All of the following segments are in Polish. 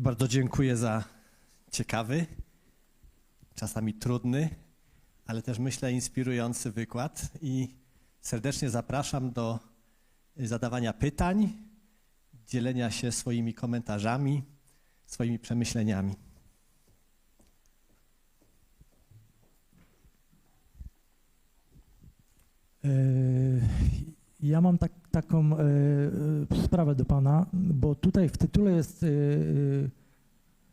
Bardzo dziękuję za ciekawy, czasami trudny, ale też myślę inspirujący wykład i serdecznie zapraszam do zadawania pytań, dzielenia się swoimi komentarzami, swoimi przemyśleniami. Ja mam tak, taką e, e, sprawę do Pana, bo tutaj w tytule jest e,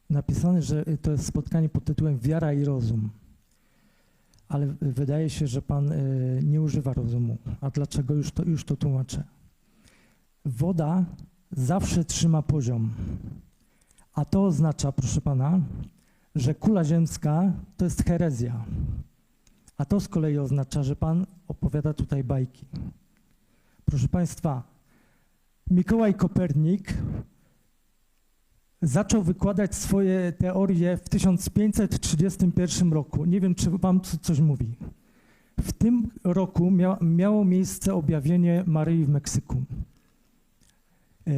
napisane, że to jest spotkanie pod tytułem Wiara i rozum. Ale wydaje się, że Pan nie używa rozumu. A dlaczego? Już to, już to tłumaczę. Woda zawsze trzyma poziom. A to oznacza, proszę Pana, że kula ziemska to jest herezja. A to z kolei oznacza, że Pan opowiada tutaj bajki. Proszę Państwa, Mikołaj Kopernik zaczął wykładać swoje teorie w 1531 roku. Nie wiem, czy Wam co- coś mówi. W tym roku mia, miało miejsce objawienie Maryi w Meksyku. E,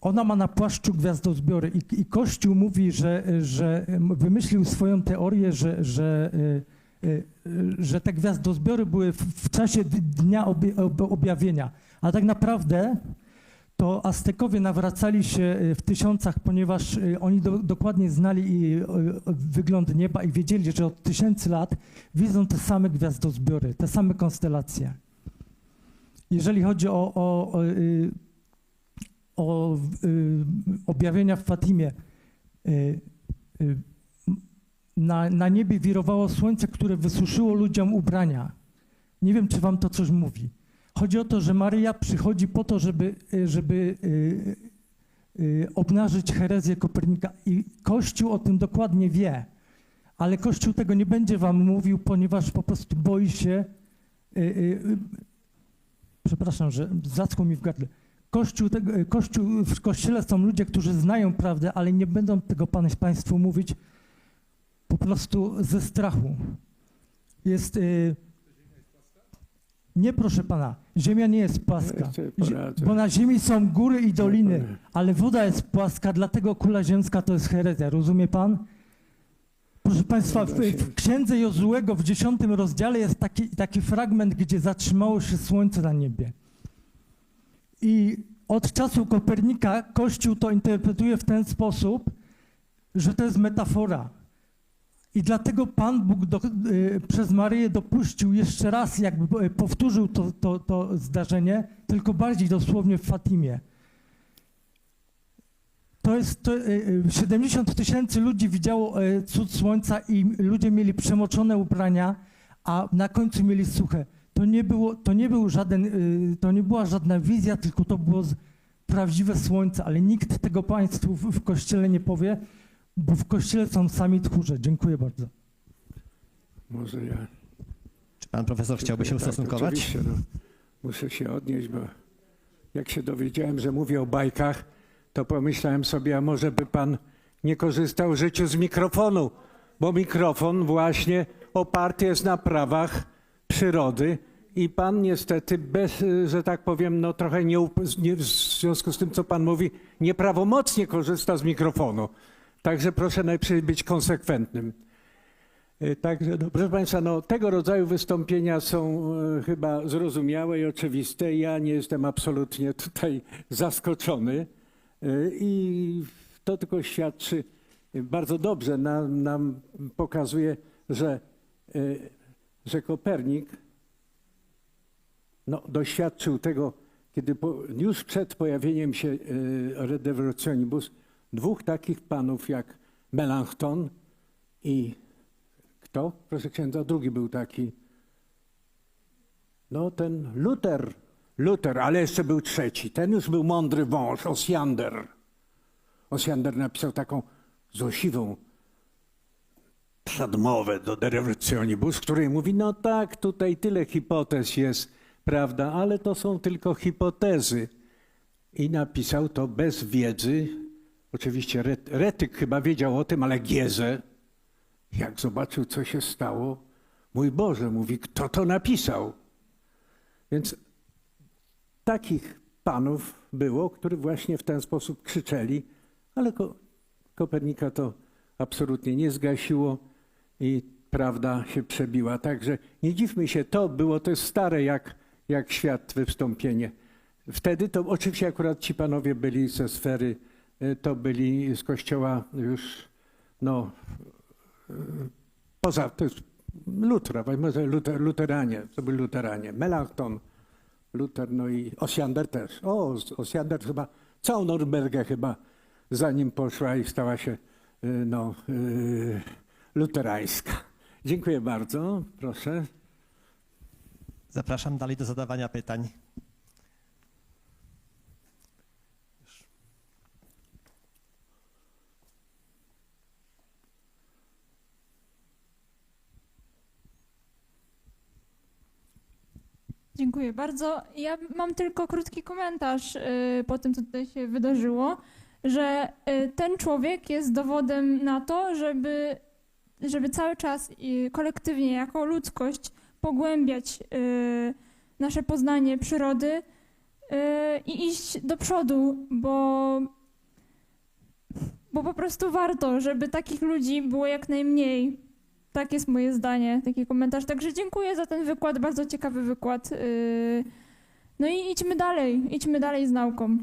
Ona ma na płaszczu gwiazdozbiory i, i Kościół mówi, że, że wymyślił swoją teorię, że, że, e, że te gwiazdozbiory były w, czasie dnia objawienia. A tak naprawdę to Aztekowie nawracali się e, w tysiącach, ponieważ oni do, dokładnie znali wygląd nieba i wiedzieli, że od tysięcy lat widzą te same gwiazdozbiory, te same konstelacje. Jeżeli chodzi o, o, o, y, o y, objawienia w Fatimie, y, y, na, na niebie wirowało słońce, które wysuszyło ludziom ubrania. Nie wiem, czy wam to coś mówi. Chodzi o to, że Maryja przychodzi po to, żeby, y, żeby y, y, obnażyć herezję Kopernika i Kościół o tym dokładnie wie. Ale Kościół tego nie będzie wam mówił, ponieważ po prostu boi się. y, y, y, Przepraszam, że zaschło mi w gardle. Kościół, tego, kościół, w kościele są ludzie, którzy znają prawdę, ale nie będą tego Państwu mówić po prostu ze strachu. Jest. Y, nie, proszę pana, ziemia nie jest płaska. Bo na ziemi są góry i doliny, ale woda jest płaska, dlatego kula ziemska to jest herezja. Rozumie pan? Proszę Państwa, w, w księdze Jozułego w dziesiątym rozdziale jest taki, taki fragment, gdzie zatrzymało się słońce na niebie. I od czasu Kopernika Kościół to interpretuje w ten sposób, że to jest metafora. I dlatego Pan Bóg do, y, przez Maryję dopuścił jeszcze raz, jakby y, powtórzył to, to, to zdarzenie, tylko bardziej dosłownie w Fatimie. To jest to, y, y, 70 tysięcy ludzi widziało y, cud słońca i ludzie mieli przemoczone ubrania, a na końcu mieli suche. To nie, było, to nie był żaden, y, to nie była żadna wizja, tylko to było z, prawdziwe słońce, ale nikt tego Państwu w, w kościele nie powie, bo w kościele są sami tchórze. Dziękuję bardzo. Może ja. Czy pan profesor chciałby się Tak, ustosunkować? Oczywiście, no. Muszę się odnieść, bo jak się dowiedziałem, że mówię o bajkach, to pomyślałem sobie, a może by pan nie korzystał w życiu z mikrofonu, bo mikrofon właśnie oparty jest na prawach przyrody i pan niestety bez, że tak powiem, no trochę nie, nie, w związku z tym, co pan mówi, nieprawomocnie korzysta z mikrofonu. Także proszę najpierw być konsekwentnym. E, Także, no, proszę Państwa, no, tego rodzaju wystąpienia są e, chyba zrozumiałe i oczywiste. Ja nie jestem absolutnie tutaj zaskoczony e, i to tylko świadczy bardzo dobrze, nam, nam pokazuje, że, że Kopernik no, doświadczył tego, kiedy po, już przed pojawieniem się Redevolationibus dwóch takich panów jak Melanchthon i kto? Proszę księdza, drugi był taki. No ten Luter. Luter, ale jeszcze był trzeci. Ten już był mądry wąż, Osiander. Osiander napisał taką złośliwą przedmowę do De w której mówi, no tak, tutaj tyle hipotez jest, prawda, ale to są tylko hipotezy. I napisał to bez wiedzy. Oczywiście ret- Retyk chyba wiedział o tym, ale Gieze, jak zobaczył, co się stało, mój Boże, mówi, kto to napisał? Więc takich panów było, którzy właśnie w ten sposób krzyczeli, Ale Ko- Kopernika to absolutnie nie zgasiło i prawda się przebiła. Także nie dziwmy się, to było to stare jak, jak świat wystąpienie. Wtedy to oczywiście akurat ci panowie byli ze sfery, to byli z kościoła już, no, y, poza, to jest Lutra, może luter, luteranie, to byli luteranie, Melanchthon, Luther, no i Osiander też. O, Osiander chyba, całą Norymbergę chyba za nim poszła i stała się, y, no, y, luterańska. Dziękuję bardzo, proszę. Zapraszam dalej do zadawania pytań. Dziękuję bardzo. Ja mam tylko krótki komentarz y, po tym, co tutaj się wydarzyło, że y, ten człowiek jest dowodem na to, żeby, żeby cały czas y, kolektywnie, jako ludzkość, pogłębiać nasze poznanie przyrody i iść do przodu, bo, bo po prostu warto, żeby takich ludzi było jak najmniej. Tak jest moje zdanie, taki komentarz. Także dziękuję za ten wykład, bardzo ciekawy wykład. Yy, No i idźmy dalej, idźmy dalej z nauką.